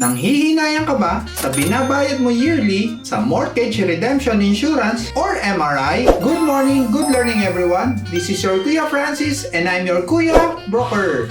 Nanghihinayang ka ba sa binabayad mo yearly sa Mortgage Redemption Insurance or MRI? Good morning, good learning everyone. This is your Kuya Francis and I'm your Kuya Broker.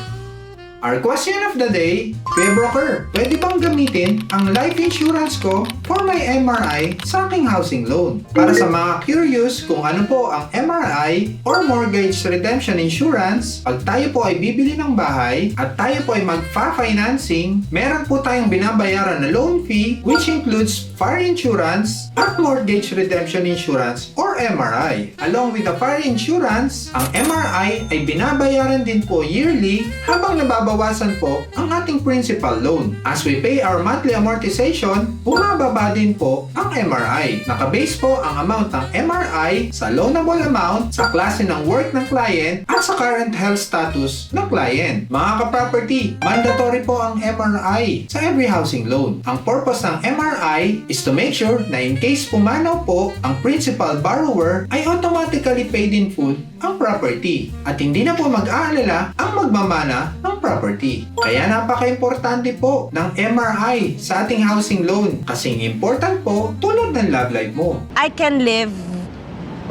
Our question of the day, Kuya Broker, pwede bang gamitin ang life insurance ko for my MRI sa aking housing loan? Para sa mga curious kung ano po ang MRI or Mortgage Redemption Insurance, pag tayo po ay bibili ng bahay at tayo po ay magfa-financing, meron po tayong binabayaran na loan fee which includes fire insurance at mortgage redemption insurance or MRI. Along with the fire insurance, ang MRI ay binabayaran din po yearly habang nababawasan po ang ating principal loan. As we pay our monthly amortization, bumababa din po ang MRI. Nakabase po ang amount ng MRI sa loanable amount, sa klase ng work ng client, at sa current health status ng client. Mga ka-property, mandatory po ang MRI sa every housing loan. Ang purpose ng MRI is to make sure na in case pumanaw po ang principal borrower ay automatically paid in full ang property at hindi na po mag-aalala ang magmamana ng property. Kaya napaka-importante po ng MRI sa ating housing loan kasing important po tulad ng love life mo. I can live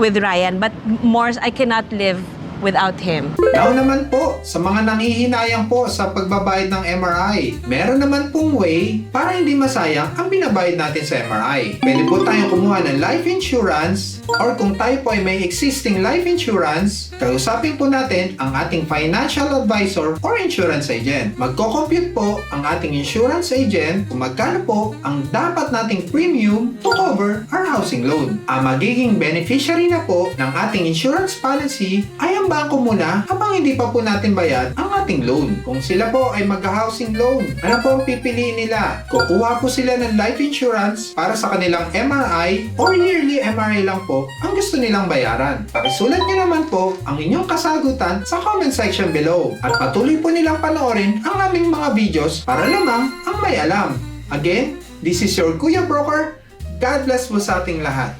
with Ryan, but more, I cannot live without him. Now naman po, sa mga nanghihinayang po sa pagbabayad ng MRI, meron naman pong way para hindi masayang ang binabayad natin sa MRI. Pwede po tayong kumuha ng life insurance or kung tayo po ay may existing life insurance, kausapin po natin ang ating financial advisor or insurance agent. Magko-compute po ang ating insurance agent kung magkano po ang dapat nating premium to cover our housing loan. Ang magiging beneficiary na po ng ating insurance policy ay ang bangko muna habang hindi pa po natin bayad ang ating loan. Kung sila po ay mag-housing loan, ano po ang pipiliin nila? Kukuha po sila ng life insurance para sa kanilang MRI or yearly MRI lang po ang gusto nilang bayaran. Pakisulat nyo naman po ang inyong kasagutan sa comment section below at patuloy po nilang panoorin ang aming mga videos para lamang ang may alam. Again, this is your Kuya Broker. God bless po sa ating lahat.